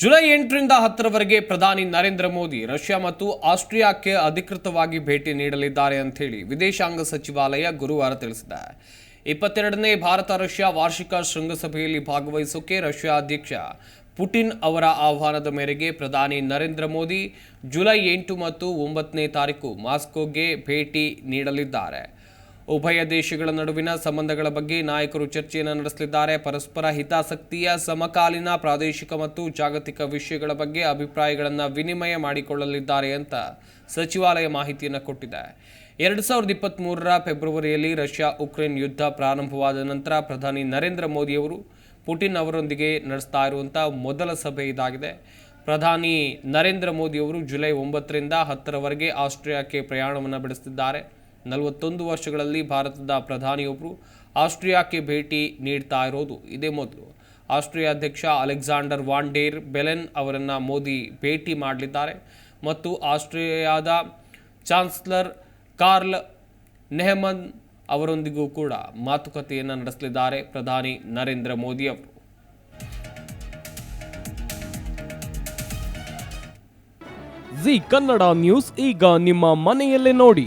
July ಎಂಟರಿಂದ ಹತ್ತರವರೆಗೆ ಪ್ರಧಾನಿ Narendra Modi Russia ಮತ್ತು ಆಸ್ಟ್ರಿಯಾಕ್ಕೆ ಅಧಿಕೃತವಾಗಿ ಭೇಟಿ ನೀಡಲಿದ್ದಾರೆ ಅಂತ ಹೇಳಿ ವಿದೇಶಾಂಗ ಸಚಿವಾಲಯ ಗುರುವಾರ ತಿಳಿಸಿದೆ. ಇಪ್ಪತ್ತೆರಡನೇ ಭಾರತ ರಷ್ಯಾ ವಾರ್ಷಿಕ ಶೃಂಗಸಭೆಯಲ್ಲಿ ಭಾಗವಹಿಸೋಕೆ ರಷ್ಯಾ ಅಧ್ಯಕ್ಷ ಪುಟಿನ್ ಅವರ ಆಹ್ವಾನದ ಮೇರೆಗೆ ಪ್ರಧಾನಿ ನರೇಂದ್ರ ಮೋದಿ ಜುಲೈ ಎಂಟು ಮತ್ತು ಒಂಬತ್ತನೇ ತಾರೀಕು ಮಾಸ್ಕೋಗೆ ಭೇಟಿ ನೀಡಲಿದ್ದಾರೆ. ಉಭಯ ದೇಶಗಳ ನಡುವಿನ ಸಂಬಂಧಗಳ ಬಗ್ಗೆ ನಾಯಕರು ಚರ್ಚೆಯನ್ನು ನಡೆಸಲಿದ್ದಾರೆ. ಪರಸ್ಪರ ಹಿತಾಸಕ್ತಿಯ ಸಮಕಾಲೀನ, ಪ್ರಾದೇಶಿಕ ಮತ್ತು ಜಾಗತಿಕ ವಿಷಯಗಳ ಬಗ್ಗೆ ಅಭಿಪ್ರಾಯಗಳನ್ನು ವಿನಿಮಯ ಮಾಡಿಕೊಳ್ಳಲಿದ್ದಾರೆ ಅಂತ ಸಚಿವಾಲಯ ಮಾಹಿತಿಯನ್ನು ಕೊಟ್ಟಿದೆ. ಎರಡು ಸಾವಿರದ ಇಪ್ಪತ್ತ್ಮೂರರ ಫೆಬ್ರವರಿಯಲ್ಲಿ ರಷ್ಯಾ ಉಕ್ರೇನ್ ಯುದ್ಧ ಪ್ರಾರಂಭವಾದ ನಂತರ ಪ್ರಧಾನಿ ನರೇಂದ್ರ ಮೋದಿಯವರು ಪುಟಿನ್ ಅವರೊಂದಿಗೆ ನಡೆಸ್ತಾ ಇರುವಂಥ ಮೊದಲ ಸಭೆ ಇದಾಗಿದೆ. ಪ್ರಧಾನಿ ನರೇಂದ್ರ ಮೋದಿಯವರು ಜುಲೈ ಒಂಬತ್ತರಿಂದ ಹತ್ತರವರೆಗೆ ಆಸ್ಟ್ರಿಯಾಕ್ಕೆ ಪ್ರಯಾಣವನ್ನು ಬೆಳೆಸುತ್ತಿದ್ದಾರೆ ನಲವತ್ತೊಂದು ವರ್ಷಗಳಲ್ಲಿ ಭಾರತದ ಪ್ರಧಾನಿಯೊಬ್ಬರು ಆಸ್ಟ್ರಿಯಾಕ್ಕೆ ಭೇಟಿ ನೀಡ್ತಾ ಇರೋದು ಇದೇ ಮೊದಲು. ಆಸ್ಟ್ರಿಯಾ ಅಧ್ಯಕ್ಷ ಅಲೆಕ್ಸಾಂಡರ್ ವಾನ್ ಡೇರ್ ಬೆಲೆನ್ ಅವರನ್ನು ಮೋದಿ ಭೇಟಿ ಮಾಡಲಿದ್ದಾರೆ ಮತ್ತು ಆಸ್ಟ್ರಿಯಾದ ಚಾನ್ಸಲರ್ ಕಾರ್ಲ್ ನೆಹಮನ್ ಅವರೊಂದಿಗೂ ಕೂಡ ಮಾತುಕತೆಯನ್ನು ನಡೆಸಲಿದ್ದಾರೆ ಪ್ರಧಾನಿ ನರೇಂದ್ರ ಮೋದಿ ಅವರು ಜಿ ಕನ್ನಡ ನ್ಯೂಸ್ ಈಗ ನಿಮ್ಮ ಮನೆಯಲ್ಲೇ ನೋಡಿ.